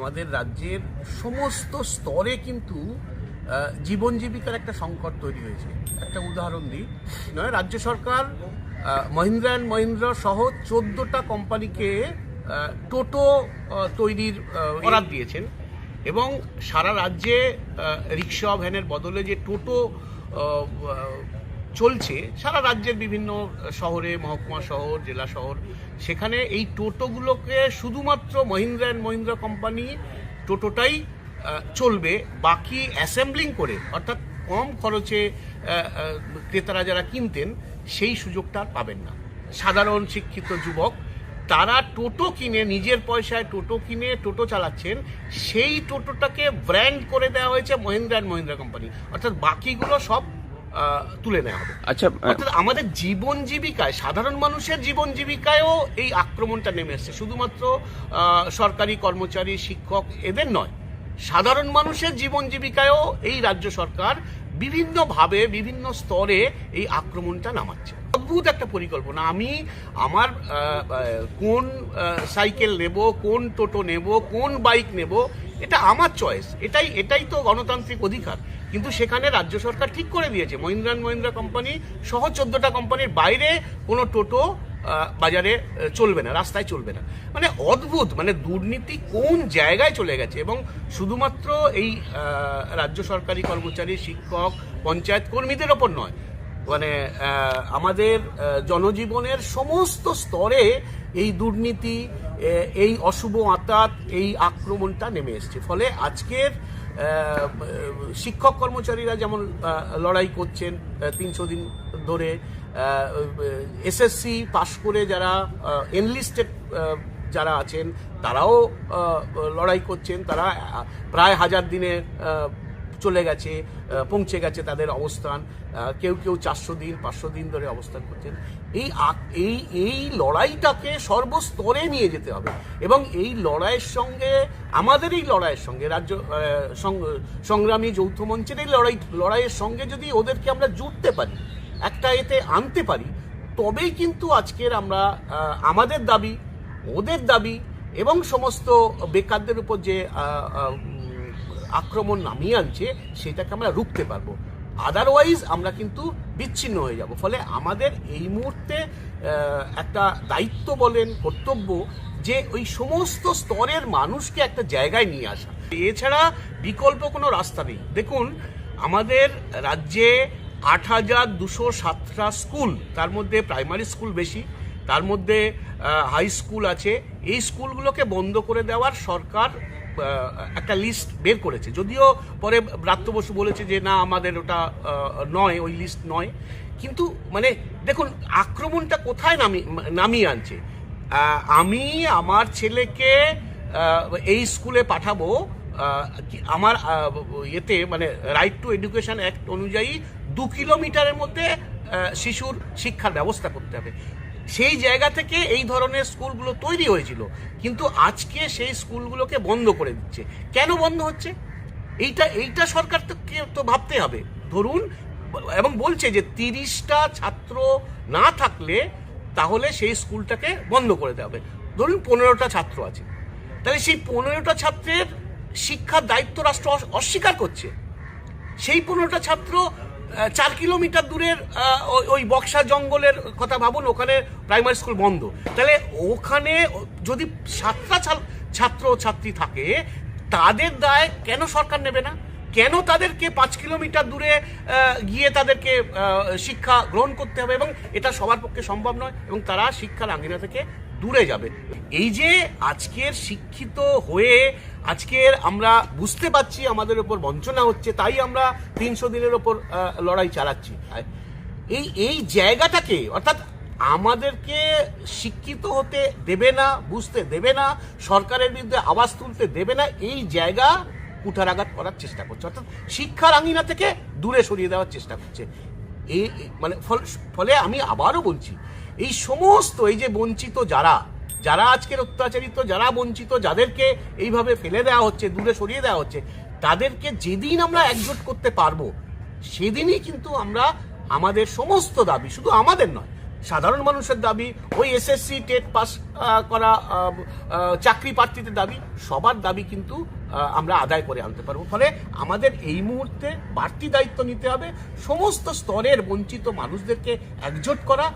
আমাদের রাজ্যের সমস্ত স্তরে কিন্তু জীবন জীবিকার একটা সংকট তৈরি হয়েছে। একটা উদাহরণ দিই নয় রাজ্য সরকার মহিন্দ্রা অ্যান্ড মহিন্দ্রা সহ চোদ্দোটা কোম্পানিকে টোটো তৈরির অর্ডার দিয়েছেন। এবং সারা রাজ্যে রিক্সা ভ্যানের বদলে যে টোটো চলছে, সারা রাজ্যের বিভিন্ন শহরে, মহকুমা শহর, জেলা শহর, সেখানে এই টোটোগুলোকে শুধুমাত্র মহিন্দ্রা অ্যান্ড মহিন্দ্রা কোম্পানি টোটোটাই চলবে, বাকি অ্যাসেম্বলিং করে, অর্থাৎ কম খরচে ক্রেতারা যারা কিনতেন, সেই সুযোগটা পাবেন না। সাধারণ শিক্ষিত যুবক, তারা টোটো কিনে, নিজের পয়সায় টোটো কিনে, টোটো চালাচ্ছেন, সেই টোটোটাকে ব্র্যান্ড করে দেওয়া হয়েছে মহিন্দ্রা অ্যান্ড মহিন্দ্রা কোম্পানি। অর্থাৎ বাকিগুলো সব তুলে নেওয়া হবে। আচ্ছা অর্থাৎ আমাদের জীবন জীবিকায় সাধারণ মানুষের জীবন জীবিকায়ও এই আক্রমণটা নেমে এসছে। শুধুমাত্র সরকারি কর্মচারী শিক্ষক এদের নয় সাধারণ মানুষের জীবন জীবিকায়ও এই রাজ্য সরকার বিভিন্নভাবে বিভিন্ন স্তরে এই আক্রমণটা নামাচ্ছে। অদ্ভুত একটা পরিকল্পনা। আমি আমার কোন সাইকেল নেব কোন টোটো নেব কোন বাইক নেব এটা আমার চয়েস এটাই এটাই তো গণতান্ত্রিক অধিকার। কিন্তু সেখানে রাজ্য সরকার ঠিক করে দিয়েছে, মহিন্দ্রা অ্যান্ড মহিন্দ্রা কোম্পানি সহ চোদ্দটা কোম্পানির বাইরে কোনো টোটো বাজারে চলবে না, রাস্তায় চলবে না। মানে অদ্ভুত মানে দুর্নীতি কোন জায়গায় চলে গেছে? এবং শুধুমাত্র এই রাজ্য সরকারি কর্মচারী, শিক্ষক, পঞ্চায়েত কর্মীদের ওপর নয় মানে আমাদের জনজীবনের সমস্ত স্তরে এই দুর্নীতি এই অশুভ আতাত এই আক্রমণটা নেমে এসছে। ফলে আজকের শিক্ষক কর্মচারীরা যেমন লড়াই করছেন তিনশো দিন ধরে এসএসসি পাশ করে যারা এনলিস্টেড যারা আছেন তারাও লড়াই করছেন। তারা প্রায় হাজার দিনে আহ, চলে গেছে পৌঁছে গেছে তাদের অবস্থান কেউ কেউ চারশো দিন, পাঁচশো দিন ধরে অবস্থান করছেন। এই এই এই লড়াইটাকে সর্বস্তরে নিয়ে যেতে হবে। এবং এই লড়াইয়ের সঙ্গে, আমাদের এই লড়াইয়ের সঙ্গে, রাজ্য সংগ্রামী যৌথ মঞ্চের এই লড়াই, লড়াইয়ের সঙ্গে যদি ওদেরকে আমরা জুটতে পারি, একটা এতে আনতে পারি, তবেই কিন্তু আজকের আমরা আমাদের দাবি, ওদের দাবি এবং সমস্ত বেকারদের উপর যে আক্রমণ নামিয়ে আনছে, সেটাকে আমরা রুখতে পারব। আদারওয়াইজ আমরা কিন্তু বিচ্ছিন্ন হয়ে যাব। ফলে আমাদের এই মুহূর্তে একটা দায়িত্ব বলেন, কর্তব্য যে ওই সমস্ত স্তরের মানুষকে একটা জায়গায় নিয়ে আসা। এছাড়া বিকল্প কোনো রাস্তা নেই। দেখুন, আমাদের রাজ্যে আট হাজার দুশো সাতটা স্কুল, তার মধ্যে প্রাইমারি স্কুল বেশি, তার মধ্যে হাই স্কুল আছে। এই স্কুলগুলোকে বন্ধ করে দেওয়ার সরকার একটা লিস্ট বের করেছে। যদিও পরে ব্রাত্য বসু বলেছে যে, না, আমাদের ওটা নয়, ওই লিস্ট নয়। কিন্তু মানে দেখুন, আক্রমণটা কোথায় নামি, নামিয়ে আনছে? আমি আমার ছেলেকে এই স্কুলে পাঠাবো আমার এতে মানে রাইট টু এডুকেশন অ্যাক্ট অনুযায়ী দু কিলোমিটারের মধ্যে শিশুর শিক্ষার ব্যবস্থা করতে হবে। সেই জায়গা থেকে এই ধরনের স্কুলগুলো তৈরি হয়েছিল। কিন্তু আজকে সেই স্কুলগুলোকে বন্ধ করে দিচ্ছে। কেন বন্ধ হচ্ছে? এইটা এইটা সরকার তো তো ভাবতে হবে। ধরুন, এবং বলছে যে তিরিশটা ছাত্র না থাকলে তাহলে সেই স্কুলটাকে বন্ধ করে দেওয়া হবে। ধরুন, পনেরোটা ছাত্র আছে। তাহলে সেই পনেরোটা ছাত্রের শিক্ষার দায়িত্ব রাষ্ট্র অস- অস্বীকার করছে। সেই পনেরোটা ছাত্র চার কিলোমিটার দূরের ওই- বক্সা জঙ্গলের কথা ভাবুন, ওখানে প্রাইমারি স্কুল বন্ধ। তাহলে ওখানে যদি সাতটা ছাত্র ছাত্রী থাকে, তাদের দায় কেন সরকার নেবে না? কেন তাদেরকে পাঁচ কিলোমিটার দূরে গিয়ে তাদেরকে শিক্ষা গ্রহণ করতে হবে? এবং এটা সবার পক্ষে সম্ভব নয়, এবং তারা শিক্ষার আঙ্গিনা থেকে দূরে যাবে। এই যে আজকের শিক্ষিত হয়ে আজকের আমরা বুঝতে পারছি আমাদের উপর বঞ্চনা হচ্ছে, তাই আমরা তিনশো দিনের ওপর লড়াই চালাচ্ছি। এই এই জায়গাটাকে, অর্থাৎ আমাদেরকে শিক্ষিত হতে দেবে না, বুঝতে দেবে না, সরকারের বিরুদ্ধে আওয়াজ তুলতে দেবে না, এই জায়গা কুঠারাঘাত করার চেষ্টা করছে। অর্থাৎ শিক্ষার আঙিনা থেকে দূরে সরিয়ে দেওয়ার চেষ্টা করছে। এই মানে ফলে আমি আবারও বলছি এই সমস্ত, এই যে বঞ্চিত যারা যারা আজকের অত্যাচারিত, যারা বঞ্চিত, যাদেরকে এইভাবে ফেলে দেওয়া হচ্ছে, দূরে সরিয়ে দেওয়া হচ্ছে, তাদেরকে যেদিন আমরা একজোট করতে পারব, সেদিনই কিন্তু আমরা আমাদের সমস্ত দাবি, শুধু আমাদের নয়, সাধারণ মানুষের দাবি, ওই এসএসসি টেট পাস করা চাকরি প্রার্থীদের দাবি, সবার দাবি কিন্তু আমরা আদায় করে আনতে পারব। ফলে আমাদের এই মুহূর্তে বাড়তি দায়িত্ব নিতে হবে, সমস্ত স্তরের বঞ্চিত মানুষদেরকে একজোট করা।